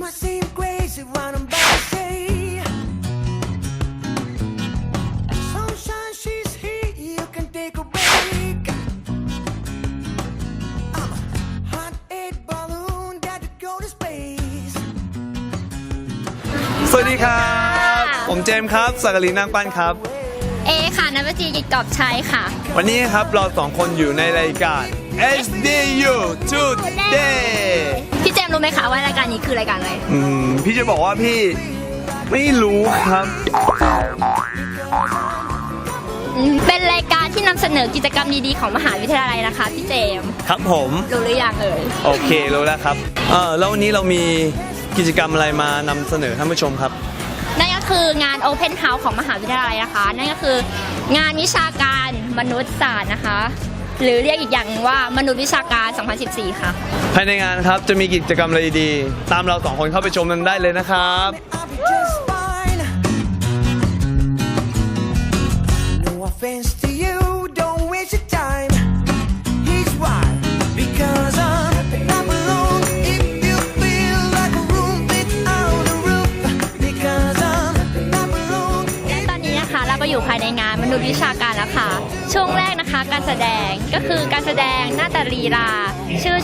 Might seem crazy what I'm about to say. Sunshine, she's here. You can take a break. I'm a hot air balloon that could go to space. สวัสดีครับ ผมเจมส์ครับสักกลีนางปั้นครับ เอค่ะนับจีกิจกอบชัยค่ะ วันนี้ครับเราสองคนอยู่ในรายการ SDU Today พี่เจมส์ รู้ไหมคะว่ารายการนี้คือรายการอะไร อืมพี่จะบอกว่าพี่ไม่รู้ครับ อืมเป็นรายการที่นำเสนอกิจกรรมดีๆของมหาวิทยาลัยนะคะพี่เจมส์ครับผม รู้หรือยังเอ่ย โอเครู้แล้วครับเออแล้ววันนี้เรามีกิจกรรมอะไรมานำเสนอท่านผู้ชมครับ นั่นก็คืองาน Open House ของมหาวิทยาลัยนะคะ นั่นก็คืองานวิชาการมนุษยศาสตร์นะคะ หรือเรียกอีกอย่างว่ามนุษยวิชาการ 2014 ค่ะ ภายในงานครับจะมีกิจกรรมอะไรดีๆตามเราสองคนเข้าไปชมกันได้เลยนะครับ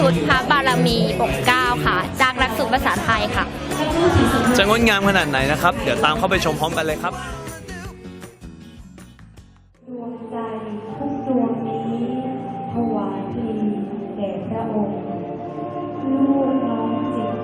ชื่อชุดพระบารมีปกเกล้าค่ะ จากหลักสูตรภาษาไทยค่ะ จะงดงามขนาดไหนนะครับ เดี๋ยวตามเข้าไปชมพร้อมกันเลยครับ ดวงใจทุกดวงนี้ถวายพลีแด่พระองค์ลูกน้อมจิต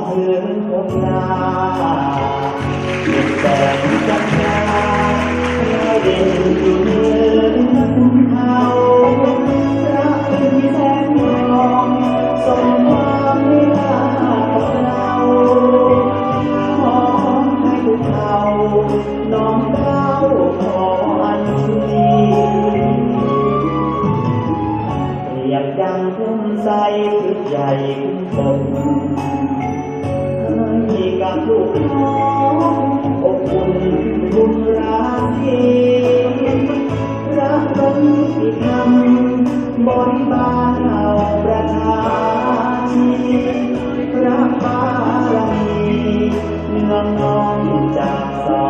องส่องถึงดวงดาวเปรียบแสงจันทราเราเด่นอยู่เหนือภูเขาพระเป็นแสงทองส่งความเวลากับเราขอให้ทุกเขาน้อมเก้าขออัญชลีเปรียบดังทุ่งใสทึกใหญ่คุ้มคน ให้กับลูกน้องอบอุ่นบุญราศีพระบรมีธรรมบริบาลเอาประทานพระบารมีเนืองน้อมจากสอ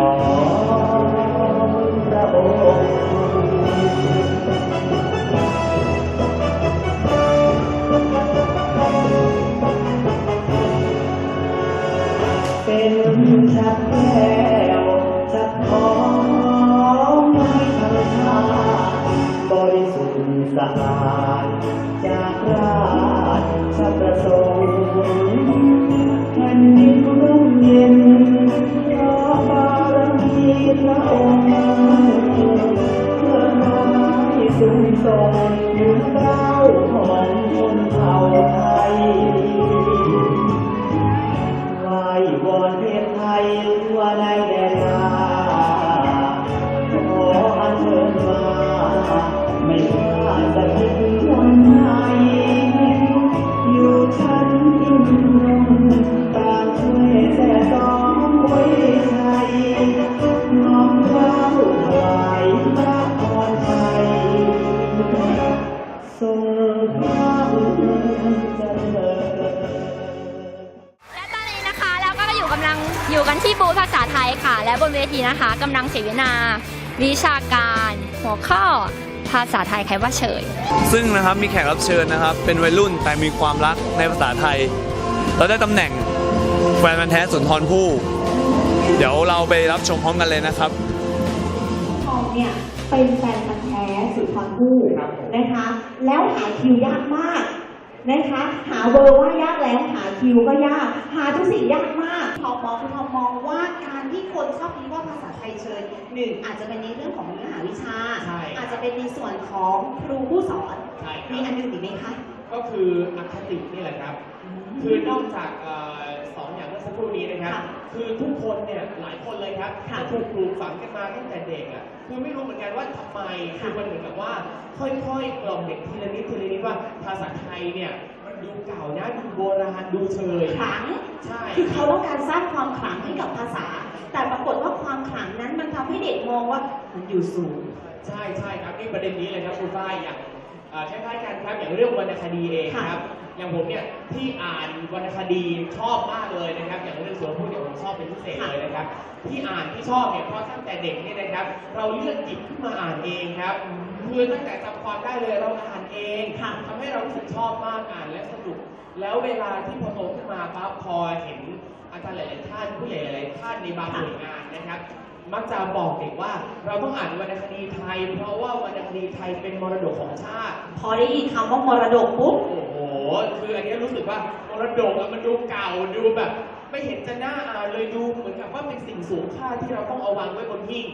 ง สูงทรงยืนเก้าของคนเผ่าไทยไหววอนเทพไทย และตอนนี้นะคะเราก็อยู่กำลังอยู่กันที่บูธภาษาไทยค่ะ และบนเวทีนะคะกำลังเสวนา วิชาการ หัวข้อ ภาษาไทยใครว่าเฉย ซึ่งนะครับมีแขกรับเชิญนะครับ เป็นวัยรุ่นแต่มีความรักในภาษาไทย เราได้ตำแหน่งแฟนมันธุ์แท้สุนทรภู่เดี๋ยวเราไปรับชมพร้อมกันเลยนะครับ ทองเนี่ยเป็นแฟนพัน ธ์แท้สุนทรภู่นะคะ แล้วหาคิวยากมากนะคะ หาเบอร์ว่ายากแล้วหาคิวก็ยาก หาทุกสิ่งยากมากทอมองคือทอมองว่าการที่คคนชอบคิดว่าภาษาไทยเชิญหนึ่งอาจจะเป็นในเรื่องของเนื้อหาวิชาใช่อาจจะเป็นในส่วนของครูผู้สอนใช่ครับมีอันอื่นอีกไหมคะก็คืออคตินี่แหละครับ คือนอกจากเอ่อ สองอย่างเมื่อสักครู่นี้นะครับ ค่ะคือทุกคนเนี่ยหลายคนเลยครับค่ะถูกปลูกฝังกันมาตั้งแต่เด็กอะคือไม่รู้เหมือนกันว่าทำไมคือมันเหมือนกับว่า ค่อยๆกล่อมเด็กทีละนิดทีละนิดว่าภาษาไทยเนี่ยมันดูเก่านะดูโบราณดูเชยขลัง ใช่คือเขาต้องการสร้างความขลังให้กับภาษา แต่ปรากฏว่าความขลังนั้นมันทำให้เด็กมองว่ามันอยู่สูง ใช่ใช่ครับนี่ประเด็นนี้เลยครับคุณฝ้ายอย่างเอ่อคล้ายๆกันครับอย่างเรื่องวรรณคดีเองครับ อย่างผมเนี่ยที่อ่านวรรณคดีชอบมากเลยนะครับ อย่างเรื่องสวนพูดเนี่ยผมชอบเป็นพิเศษเลยนะครับ ที่อ่านที่ชอบเนี่ยเพราะตั้งแต่เด็กเนี่ยนะครับ เราเลือกหยิบขึ้นมาอ่านเองครับคือตั้งแต่จำความได้เลยเราอ่านเองทำให้เรารู้สึกชอบมากอ่านและสนุก แล้วเวลาที่พอโตขึ้นมาปั๊บพอเห็นอาจารย์หลาย ๆ ท่านผู้ใหญ่หลาย ๆ ท่านในบางหน่วยงานนะครับ มักจะบอกเด็กว่า เราต้องอ่านวรรณคดีไทย เพราะว่าวรรณคดีไทยเป็นมรดกของชาติ พอได้ยินคำว่ามรดกปุ๊บ โอ้โห คืออันนี้รู้สึกว่ามรดกอะมันดูเก่าดูแบบ ไม่เห็นจะน่าอ่านเลยดูเหมือนกับว่าเป็นสิ่งสูงค่าที่เราต้องเอาวางไว้บนหิ้ง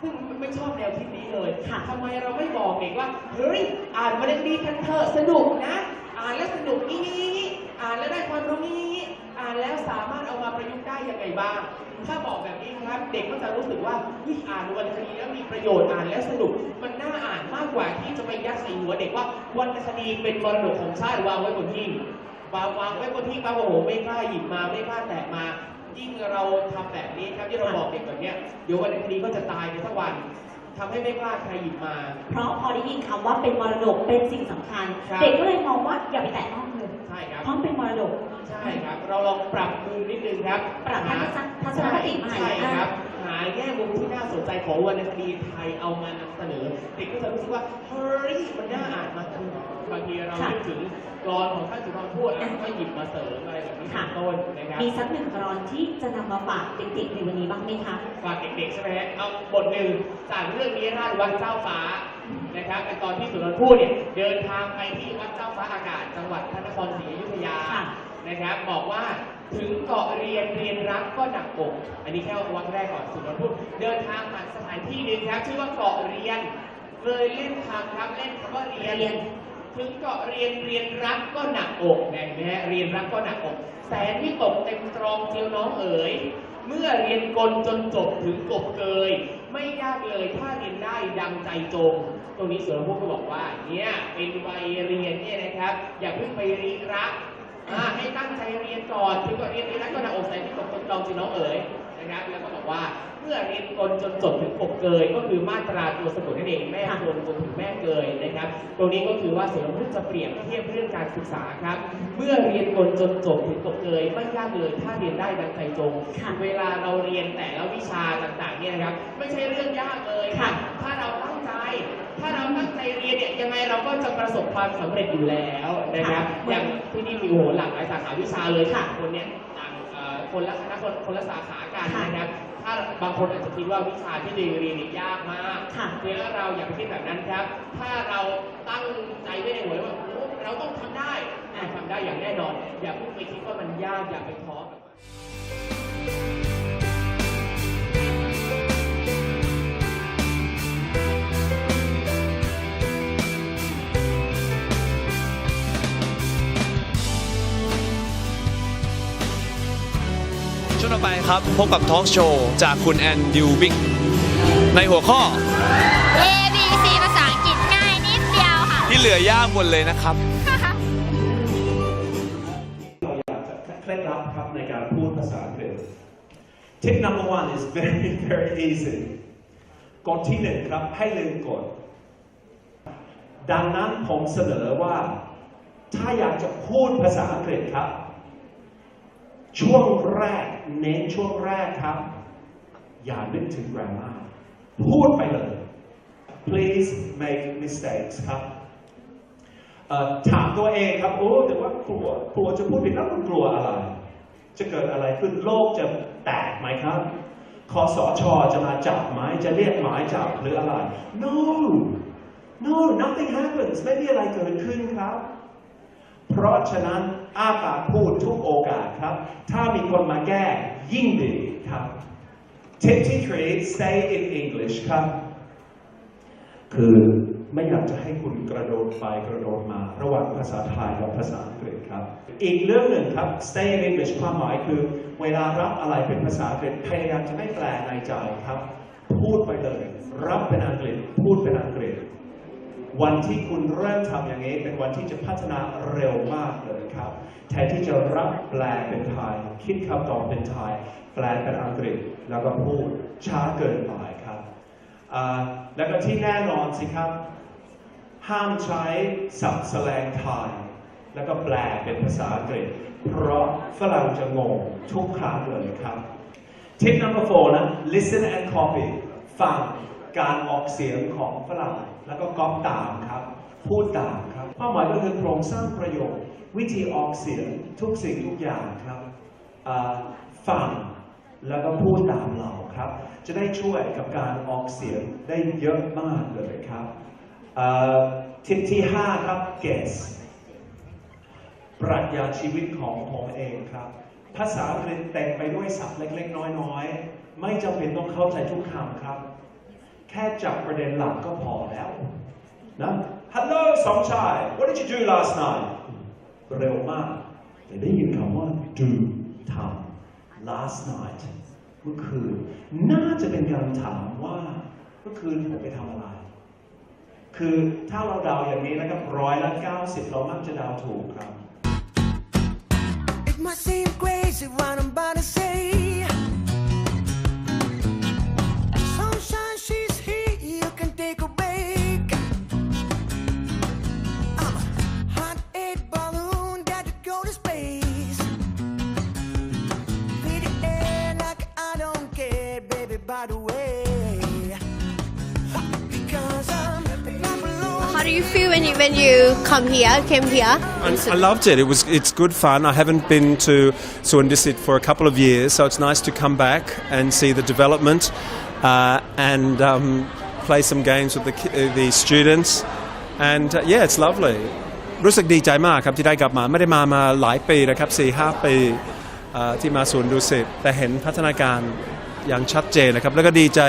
ซึ่งไม่ชอบแนวคิดนี้เลยค่ะทำไมเราไม่บอกเด็กว่า เฮ้ย อ่านวรรณคดีกันเถอะสนุกนะ อ่านแล้วสนุกนี่นี่นี่อ่านแล้วได้ความรู้นี่นี่อ่านแล้วสามารถเอามาประยุกต์ได้ยังไงบ้าง ถ้าบอกแบบนี้นะครับเด็กก็จะรู้สึกว่าเฮ้ยอ่านวรรณคดีแล้วมีประโยชน์อ่านแล้วสนุก มันน่าอ่านมากกว่าที่จะไปยัดใส่หัวเด็กว่าวรรณคดีเป็นมรดกของชาติวางไว้บนหิ้งวางวางไว้บนหิ้งปั๊บโอ้โหไม่กล้าหยิบมาไม่กล้าแตะมายิ่งเราทำแบบนี้ครับที่เราบอกเด็กแบบเนี้ยเดี๋ยววรรณคดีก็จะตายไปสักวันทำให้ไม่กล้าใครหยิบมา เพราะพอได้ยินคำว่าเป็นมรดกเป็นสิ่งสำคัญครับเด็กก็เลยมองว่าอย่าไปแตะต้องเลยใช่ครับเพราะมันเป็นมรดก ใช่ครับ เราลองปรับมุมนิดนึงครับปรับทัศนทัศนคติใหม่ใช่ครับ หาแง่มุมที่น่าสนใจของวรรณคดีไทยเอามานำเสนอเด็กก็จะรู้สึกว่าเฮ้ยมันน่าอ่านมากขึ้นบางทีเราค่ะนึกถึงกรอนของท่านสุนทรภู่อะก็หยิบมาเสริมอะไรแบบนี้เป็นต้นนะครับมีสักหนึ่งกรอนที่จะนำมาฝากเด็กๆในวันนี้บ้างไหมคะฝากเด็กๆใช่ไหมฮะเอาบทหนึ่งจากเรื่องนี้ราชวัดเจ้าฟ้านะครับเป็นตอนที่สุนทรภู่เนี่ยเดินทางไปที่วัดเจ้าฟ้าอากาศจังหวัดพระนครศรีอยุธยาค่ะ นะครับ บอกว่าถึงเกาะเรียนเรียนรักก็หนักอกอันนี้แค่วันแรกก่อนสุนทรภู่เดินทางผ่านสถานที่หนึ่งครับ ชื่อว่าเกาะเรียนเลยเล่นคำครับเล่นคำว่าเรียนเรียนถึงเกาะเรียนเรียนรักก็หนักอกนไหมฮะเรียนรักก็หนักอก แสนที่ตกเต็มตรองเจียวน้องเอ๋ยเมื่อเรียนกลจนจบถึงกบเกย ไม่ยากเลยถ้าเรียนได้ดังใจจง ตรงนี้เสือพวกก็บอกว่าเนี่ยเป็นวัยเรียนเนี่ยนะครับ อย่าเพิ่งไปริรัก ให้ตั้งใจเรียนก่อนถึงกาะเรียนเรียนรักก็นักอกแสนที่ตกต็มตรองจีน้องเอ๋ยนะครับแล้วก็บอกว่าเมื่อเรียนกลจนจบถึงกบเกย ก็คือมาตราตัวสะกดนั่นเองแม่กลจนถึงแม่เกยนะครับ ตรงนี้ก็คือว่าเสือพุทธจะเปรียบเทียบเรื่องการศึกษาครับ เมื่อเรียนกลจนจบถึงกบเกยไม่ยากเลยถ้าเรียนได้ดังใจจง เวลาเราเรียนแต่ละวิชาต่างๆเนี่ยนะครับ ไม่ใช่เรื่องยากเลยครับถ้า ตั้งใจเรียนเนี่ยยังไงเราก็จะประสบความสำเร็จอยู่แล้วนะครับค่ะอย่างที่นี่มีโอ้โหหลากหลายสาขาวิชาเลยค่ะคนเนี่ยต่างเอ่อคนละคณะคนคนละสาขากันค่ะนะครับถ้าบางคนอาจจะคิดว่าวิชาที่เรียนเรียนเนี่ยยากมากค่ะเนี่ยเราอย่าไปคิดแบบนั้นครับ ถ้าเราตั้งใจไว้ในหัวว่าโอ้เราต้องทำได้อะทำได้อย่างแน่นอน อย่าเพิ่งไปคิดว่ามันยากอย่าไปท้อ ครับ พบกับทอล์กโชว์จากคุณแอนดิวบิกในหัวข้อ A B C ภาษาอังกฤษง่ายนิดเดียวค่ะ ที่เหลือยากหมดเลยนะครับ เราอยากจะเคล็ดลับครับในการพูดภาษาอังกฤษ Tip number one is very very easy กฎที่หนึ่งครับให้ลืมกฎดังนั้นผมเสนอว่า ถ้าอยากจะพูดภาษาอังกฤษครับ ช่วงแรก เน้นช่วงแรกครับ อย่านึกถึง grammar พูดไปเลย please make mistakes ครับถามตัวเองครับ โอ้แต่ว่ากลัวกลัวจะพูดผิดแล้วมันกลัวอะไร จะเกิดอะไรขึ้นโลกจะแตกไหมครับคอสชจะมาจับไหมจะเรียกหมายจับหรืออะไร no no nothing happens ไม่มีอะไรเกิดขึ้นครับ เพราะฉะนั้นอ้าปากพูดทุกโอกาสครับ ถ้ามีคนมาแก้ยิ่งดีครับ Tip ที่3 stay in English ครับ คือไม่อยากจะให้คุณกระโดดไปกระโดดมาระหว่างภาษาไทยกับภาษาอังกฤษครับ อีกเรื่องหนึ่งครับ stay in English ความหมายคือ เวลารับอะไรเป็นภาษาอังกฤษพยายามจะไม่แปลในใจครับ พูดไปเลย รับเป็นอังกฤษ พูดเป็นอังกฤษ วันที่คุณเริ่มทำอย่างนี้ เป็นวันที่จะพัฒนาเร็วมากเลยครับ แทนที่จะรับแปลเป็นไทย คิดคำตอบเป็นไทย แปลเป็นอังกฤษ แล้วก็พูดช้าเกินไปครับแล้วก็ที่แน่นอนสิครับ ห้ามใช้ศัพท์แสลงไทย แล้วก็แปลเป็นภาษาอังกฤษ เพราะฝรั่งจะงงทุกครั้งเลยครับ Tip number four นะ listen and copy ฟังการออกเสียงของฝรั่ง แล้วก็ก๊อปตามครับ พูดตามครับความหมายก็คือโครงสร้างประโยค วิธีออกเสียงทุกสิ่งทุกอย่างครับฟังแล้วก็พูดตามเราครับ จะได้ช่วยกับการออกเสียงได้เยอะมากเลยครับทิปที่ 5 ครับ guess ปรัชญาชีวิตของผมเองครับ ภาษาอังกฤษเต็มไปด้วยศัพท์เล็ก ๆ น้อย ๆ ไม่จำเป็นต้องเข้าใจทุกคำครับ แค่จับประเด็นหลักก็พอแล้วนะ Hello สมชาย What did you do last night เร็วมาก แต่ได้ยินคำว่า do ทำ last night เมื่อคืน น่าจะเป็นการถามว่า เมื่อคืนผมไปทำอะไร คือถ้าเราเดาอย่างนี้นะครับร้อยละ90เรามักจะเดาถูกครับ It might seem crazy what I'm about to say. do you feel when you when you come here, came here? I, I loved it. It was it's good fun. I haven't been to Suandisit for a couple of years, so it's nice to come back and see the development uh, and um, play some games with the ki- uh, the students. And uh, yeah, it's lovely. รู้สึกดีใจมากครับที่ได้กลับมา ไม่ได้มามาหลายปีนะครับ4 5ปีเอ่อที่มาสวนดุสิตแต่เห็นพัฒนาการอย่างชัดเจนนะครับ แล้วก็ดีใจ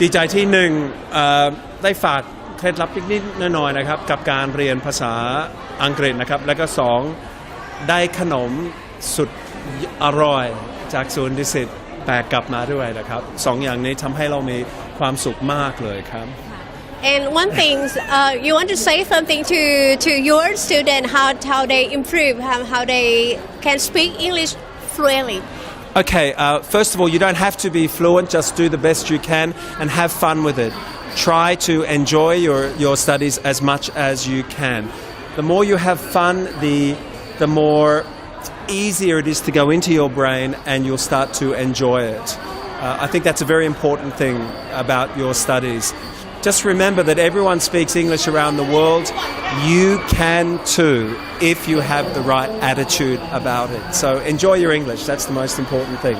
ดีใจที่หนึ่งเอ่อได้ฝาก เคล็ดลับนิดๆหน่อยๆนะครับ กับการเรียนภาษาอังกฤษนะครับ แล้วก็สองได้ขนมสุดอร่อยจากสวนดุสิตแบกกลับมาด้วยนะครับสองอย่างนี้ทำให้เรามีความสุขมากเลยครับ And one thing, uh, you want to say something to to your student how how they improve, how, how they can speak English fluently. Okay, uh, first of all, you don't have to be fluent, just do the best you can and have fun with it. Try to enjoy your, your studies as much as you can. The more you have fun, the, the more easier it is to go into your brain and you'll start to enjoy it. Uh, I think that's a very important thing about your studies. Just remember that everyone speaks English around the world. You can too if you have the right attitude about it. So enjoy your English. That's the most important thing.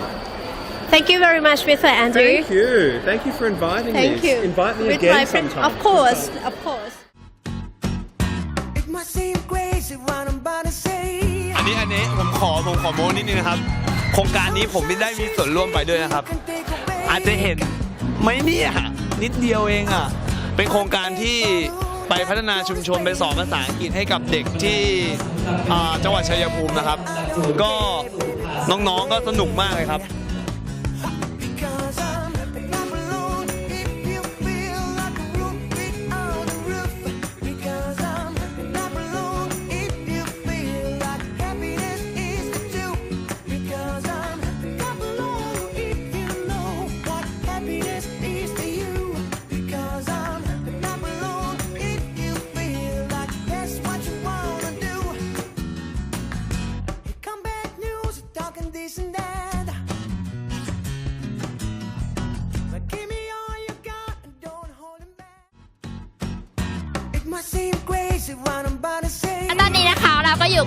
Thank you very much, Mr. Andrew. Thank you. Thank you for inviting me. Thank you. Invite me With again my friend- sometime. Of course, of course. It might seem crazy what I'm about to say. อันนี้อันนี้ผมขอผมขอโม้นิดนึงนะครับ โครงการนี้ผมไม่ได้มีส่วนร่วมไปด้วยนะครับ Can take a break. อาจจะเห็นไหมเนี่ย นิดเดียวเองอะ เป็นโครงการที่ไปพัฒนาชุมชนไปสอนภาษาอังกฤษให้กับเด็กที่จังหวัดชัยภูมินะครับ ก็น้องๆก็สนุกมากเลยครับ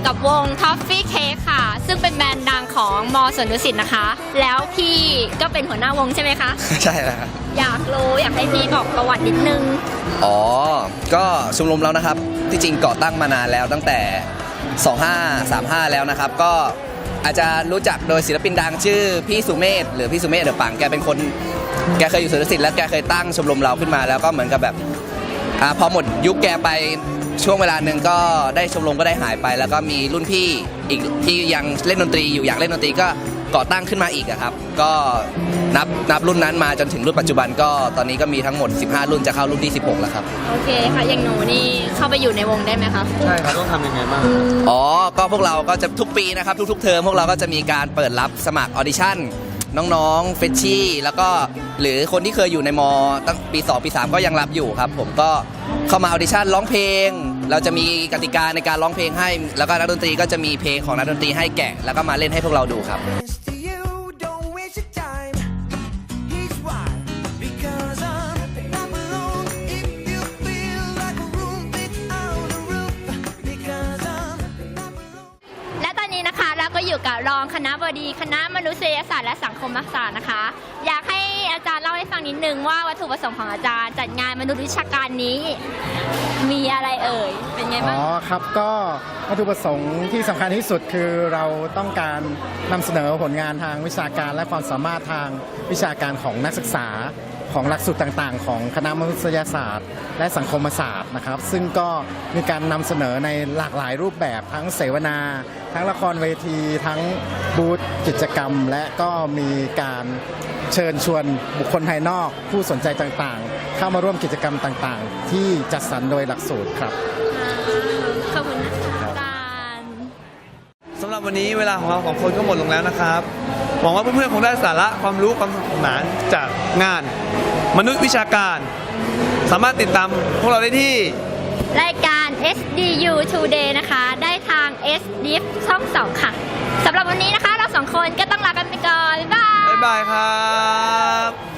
อยู่กับวง Toffee Cake ค่ะ ซึ่งเป็นแบรนด์ดังของมสวนดุสิตนะคะ แล้วพี่ก็เป็นหัวหน้าวงใช่ไหมคะ ใช่แล้วครับ อยากรู้อยากให้พี่บอกประวัตินิดนึง อ๋อ ก็ชมรมเรานะครับ ที่จริงก่อตั้งมานานแล้วตั้งแต่ 2535 แล้วนะครับ ก็อาจจะรู้จักโดยศิลปินดังชื่อพี่สุเมธหรือพี่สุเมธเดอะปังแกเป็นคน แกเคยอยู่สุรสิทธิ์แล้วแกเคยตั้งชมรมเราขึ้นมาแล้วก็เหมือนกับแบบอ่าพอหมดยุคแกไป ช่วงเวลาหนึ่งก็ได้ชมรมก็ได้หายไป แล้วก็มีรุ่นพี่อีกที่ยังเล่นดนตรีอยู่อยากเล่นดนตรีก็ก่อตั้งขึ้นมาอีกอะครับ ก็นับนับรุ่นนั้นมาจนถึงรุ่นปัจจุบันก็ตอนนี้ก็มีทั้งหมด 15 รุ่นจะเข้ารุ่นที่ 16 แล้วครับ โอเคค่ะอย่างหนูนี่เข้าไปอยู่ในวงได้ไหมคะใช่ครับต้องทำยังไงบ้างอ๋อ ก็พวกเราก็จะทุกปีนะครับ ทุกๆเทอมพวกเราก็จะมีการเปิดรับสมัครออดิชั่นน้องๆเฟชชี่แล้วก็หรือคนที่เคยอยู่ในมตั้งปี 2 ปี 3 ก็ยังรับอยู่ครับ ผมก็ เข้ามาออดิชั่นร้องเพลง เราจะมีกติกาในการร้องเพลงให้ แล้วก็นักดนตรีก็จะมีเพลงของนักดนตรีให้แกะ แล้วก็มาเล่นให้พวกเราดูครับ Friends to you, don't waste your time. He's right, because I'm not alone. If you feel like a room without a roof, because I'm not alone. และตอนนี้นะคะเราก็อยู่กับรองคณะบดีคณะมนุษยศาสตร์และสังคมศาสตร์นะคะ อยากให้ ให้ฟังนิดนึงว่าวัตถุประสงค์ของอาจารย์จัดงานมนุษยวิชาการนี้ มีอะไรเอ่ย เป็นไงบ้างอครับก็วัตถุประสงค์ที่สำคัญที่สุดคือเราต้องการนำเสนอผลงานทางวิชาการและความสามารถทางวิชาการของนักศึกษาของหลักสูตรต่างๆ ของคณะมนุษยศาสตร์ และสังคมศาสตร์นะครับ ซึ่งก็มีการนำเสนอในหลากหลายรูปแบบทั้งเสวนา ทั้งละครเวที ทั้งบูธกิจกรรม และก็มีการ เชิญชวนบุคคลภายนอก ผู้สนใจต่างๆ เข้ามาร่วมกิจกรรมต่างๆ ที่จัดสรรโดยหลักสูตรครับ ขอบคุณนะคะอาจารย์สำหรับวันนี้เวลาของเราสองคนก็หมดลงแล้วนะครับ หวังว่าเพื่อนๆคงได้สาระความรู้ความสนุกสนานจากงาน มนุษยวิชาการ สามารถติดตามพวกเราได้ที่ รายการ SDU Today นะคะ ได้ทาง SDIF ช่อง 2 ค่ะสำหรับวันนี้นะคะ เราสองคนก็ต้องลากันไปก่อน บ๊ายบายบ๊ายบายครับ